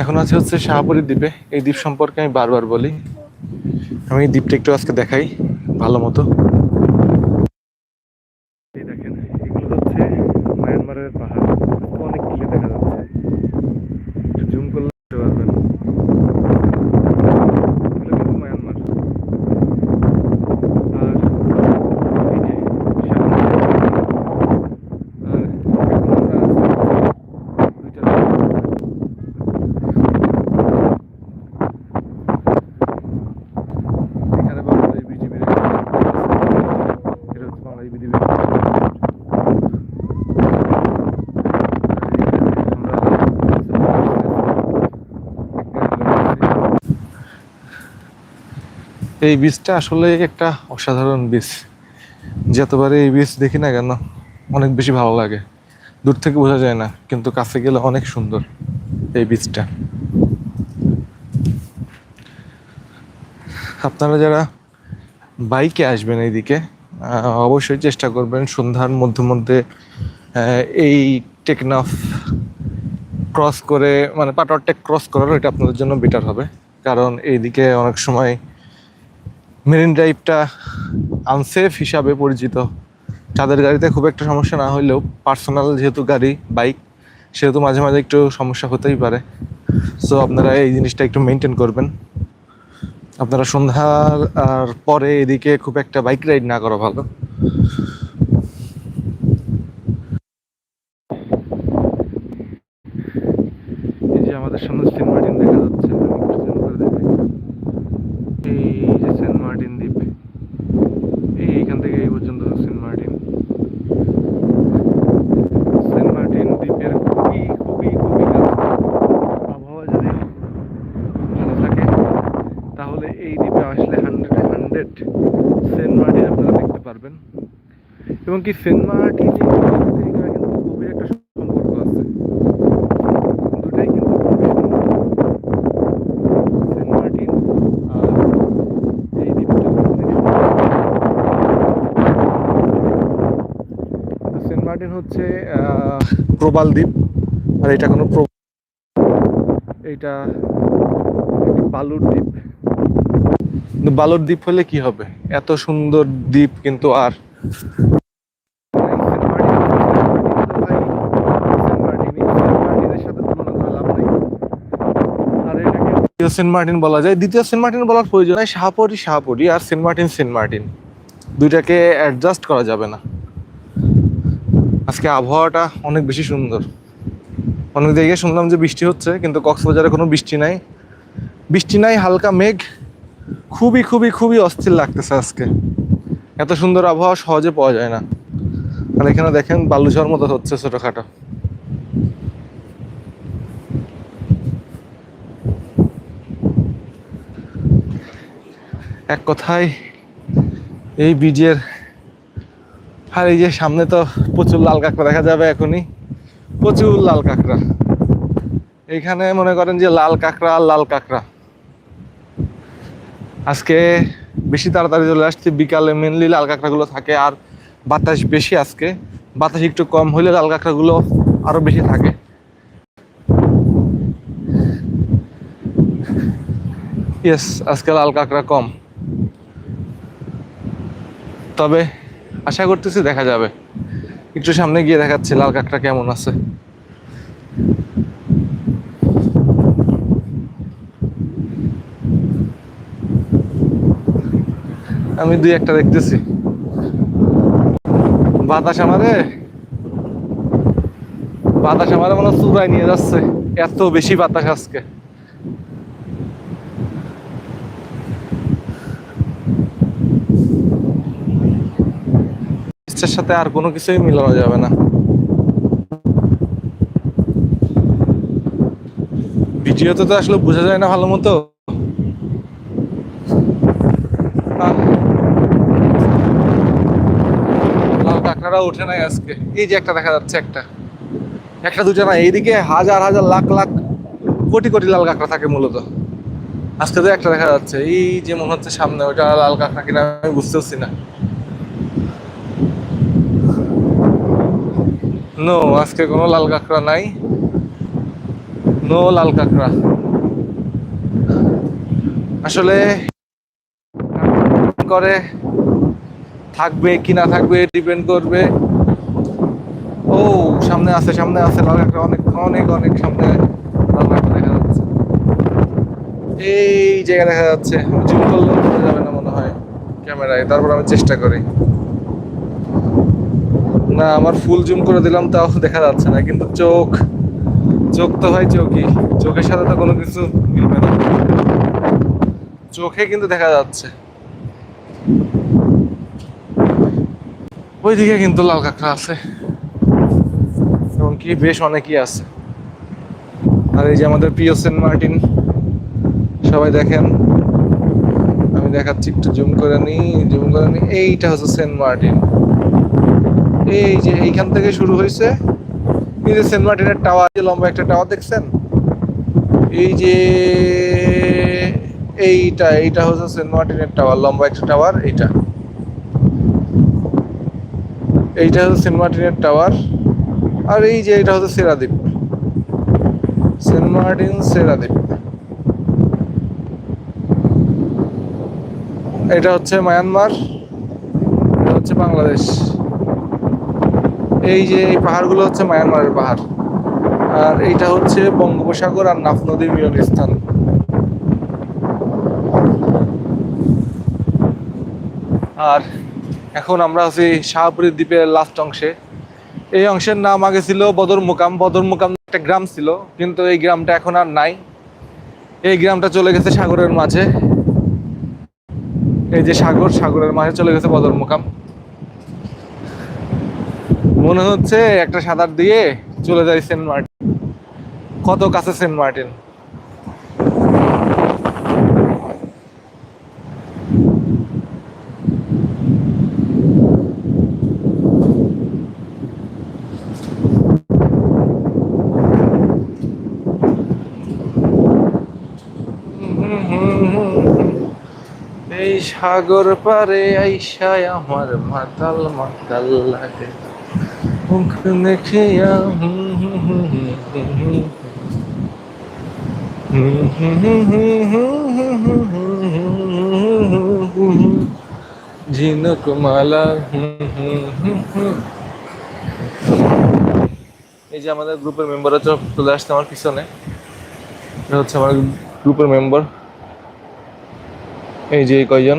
এখন আছে হচ্ছে শাহপুরী দ্বীপে। এই দ্বীপ সম্পর্কে আমি বারবার বলি। আমি দ্বীপটা একটু আজকে দেখাই, ভালো মতো এই দেখেন এগুলো হচ্ছে মায়ানমারের পাহাড় অনেক কিলে দেখা যাচ্ছে জুম করলে দেখতে পারবেন এগুলো কিন্তু মায়ানমার আর এই যে সামনে আর এখন আমরা দুইটা এখানে বাংলাদেশ বিজিবির এটা হচ্ছে বাংলাদেশ বিজিবির এই বীজটা আসলে একটা অসাধারণ বীজ। যতবারে এই বীজ দেখি না কেন, অনেক বেশি ভালো লাগে। দূর থেকে বোঝা যায় না, কিন্তু কাছে গেলে অনেক সুন্দর এই বীজটা। আপনারা যারা বাইকে আসবেন এইদিকে অবশ্যই চেষ্টা করবেন সন্ধ্যার মধ্যে মধ্যে এই টেকনাফ ক্রস করে মানে পাটোয়ারটেক ক্রস করার, এটা আপনাদের জন্য বেটার হবে। কারণ এইদিকে অনেক সময় মেরিন ড্রাইভটা আনসেফ হিসাবে পরিচিত। তাদের গাড়িতে খুব একটা সমস্যা না হলেও পার্সোনাল যেহেতু গাড়ি বাইক সেহেতু মাঝে মাঝে একটু সমস্যা হতেই পারে। সো আপনারা এই জিনিসটা একটু মেনটেন করবেন। আপনারা সন্ধ্যার আর পরে এদিকে খুব একটা বাইক রাইড না করা ভালো। এই যে আমাদের সামনে সেন্ট মার্টিন দেখা যাচ্ছে আমি একটু zoom করে দেখাই। এই যে সেন্ট মার্টিন দ্বীপ এই এখান থেকে এই পর্যন্ত সেন্ট মার্টিন সেন্ট মার্টিন দ্বীপের খুবই খুবই খুবই কাছে আবহাওয়া যদি ভালো থাকে তাহলে এই দ্বীপে আসলে হান্ড্রেড হান্ড্রেড সেন্ট মার্টিন আপনারা দেখতে পারবেন। এবং কি সেন্ট মার্টিন গভীর একটা আছে। হচ্ছে প্রবাল দ্বীপ। আর এটা কোনো এইটা বালুর দ্বীপ। কিন্তু বালুর দ্বীপ হলে কি হবে? এত সুন্দর দ্বীপ কিন্তু আর। সেন্ট মার্টিন বলা যায়। দ্বিতীয় সেন্ট মার্টিন বলার প্রয়োজন নাই শাহপরি শাহপরি আর সেন্ট মার্টিন সেন্ট মার্টিন। দুইটাকে অ্যাডজাস্ট করা যাবে না। আজকে আবহাওয়াটা অনেক বেশি সুন্দর। অনেক জায়গায় শুনলাম যে বৃষ্টি হচ্ছে, কিন্তু কক্সবাজারে কোনো বৃষ্টি নাই। বৃষ্টি নাই, হালকা মেঘ খুবই খুবই খুবই অস্থির লাগতেছে আজকে। এত সুন্দর আবহাওয়া সহজে পাওয়া যায় না। আর এখানে দেখেন বালুঝড় মতো হচ্ছে ছোটখাটো। এক কথায়, এই বীজের আর এই যে সামনে তো প্রচুর লাল কাঁকড়া দেখা যাবে এখনই। প্রচুর লাল কাঁকড়া। এখানে মনে করেন যে লাল কাঁকড়া লাল কাঁকড়া। আজকে বেশি তাড়াতাড়ি চলে আসছে। বিকালে মেনলি লাল কাঁকড়াগুলো থাকে আর বাতাস বেশি আজকে। বাতাস একটু কম হলে লাল কাঁকড়াগুলো আরও বেশি থাকে। ইয়েস আজকে লাল কাঁকড়া কম। তবে আশা করতেছি দেখা যাবে। একটু সামনে গিয়ে দেখাচ্ছি লাল কাঁকড়া কেমন আছে। আমি দুই একটা দেখতেছি। বাতাস আমারে? বাতাস আমারে মনে চূড়ায় নিয়ে যাচ্ছে। এত বেশি বাতাস আজকে। সাথে আর কোনো কিছুই মিলানো যাবে না। ভিডিওতে তো আসলে বোঝা যায় না ভালো মতো লাল ওঠে নাই আজকে। এই যে একটা দেখা যাচ্ছে একটা। একটা দুটো না, এইদিকে হাজার হাজার লাখ লাখ কোটি কোটি লাল কাঁকড়া থাকে মূলত। আজকে তো একটা দেখা যাচ্ছে। এই যে মনে হচ্ছে সামনে ওটা লাল কাঁকড়া কিনা আমি বুঝতেছি না। নো আজকে কোনো লাল কাঁকড়া নাই। নো লাল কাঁকড়া। আসলে করে থাকবে কি না থাকবে ডিপেন্ড করবে। ও, সামনে আছে সামনে আছে, লাল অনেক অনেক অনেক সামনে লাল দেখা যাচ্ছে। এই জায়গা দেখা যাচ্ছে জুম করলেও বোঝা যাবে না মনে হয় ক্যামেরায়, তারপর আমি চেষ্টা করি। না, আমার ফুল জুম করে দিলাম, তাও দেখা যাচ্ছে না, কিন্তু চোখ চোখ তো হয় চোখই, চোখের সাথে তো কোনো কিছু মিলবে না। চোখে কিন্তু দেখা যাচ্ছে। ওইদিকে কিন্তু লাল কাঁকড়া আছে। এবং কি বেশ অনেকই আছে। আর এই যে আমাদের প্রিয় সেন্ট মার্টিন, সবাই দেখেন। আমি দেখাচ্ছি, একটু জুম করে নিই, জুম করে নিই। এইটা হচ্ছে সেন্ট মার্টিন। এই যে এইখান থেকে শুরু হয়েছে। এই যে সেন্ট মার্টিনের টাওয়ার যে লম্বা একটা টাওয়ার দেখছেন? এই যে এইটা এইটা হচ্ছে সেন্ট মার্টিনের টাওয়ার, লম্বা একটা টাওয়ার, এইটা। এইটা হচ্ছে সেন্ট মার্টিনের টাওয়ার, আর এই যে এটা হচ্ছে সেরাদ্বীপ। Saint Martin, সেরাদ্বীপ। এটা হচ্ছে মায়ানমার, এটা হচ্ছে বাংলাদেশ। এই যে এই পাহাড়গুলো হচ্ছে মায়ানমারের পাহাড়। আর এইটা হচ্ছে বঙ্গোপসাগর আর নাফ নদীর মিলন স্থান। আর এখন আমরা আছি শাহপুরী দ্বীপের লাস্ট অংশে। এই অংশের নাম আগে ছিল বদর মুকাম। বদর মুকাম একটা গ্রাম ছিল, কিন্তু এই গ্রামটা এখন আর নাই। এই গ্রামটা চলে গেছে সাগরের মাঝে। এই যে সাগর, সাগরের মাঝে চলে গেছে বদর মুকাম। মনে হচ্ছে একটা সাঁতার দিয়ে চলে যায় সেন্ট মার্টিন। কত কাছে সেন্ট মার্টিন? সাগর পারে আইসায় আমার মাতাল মাতাল লাগে মুখ দেখিয়া ঝিনুক মালা এই যে আমাদের গ্রুপের মেম্বাররা চলে আসছে আমার পিছনে হচ্ছে আমার গ্রুপের মেম্বার এই যে কয়জন?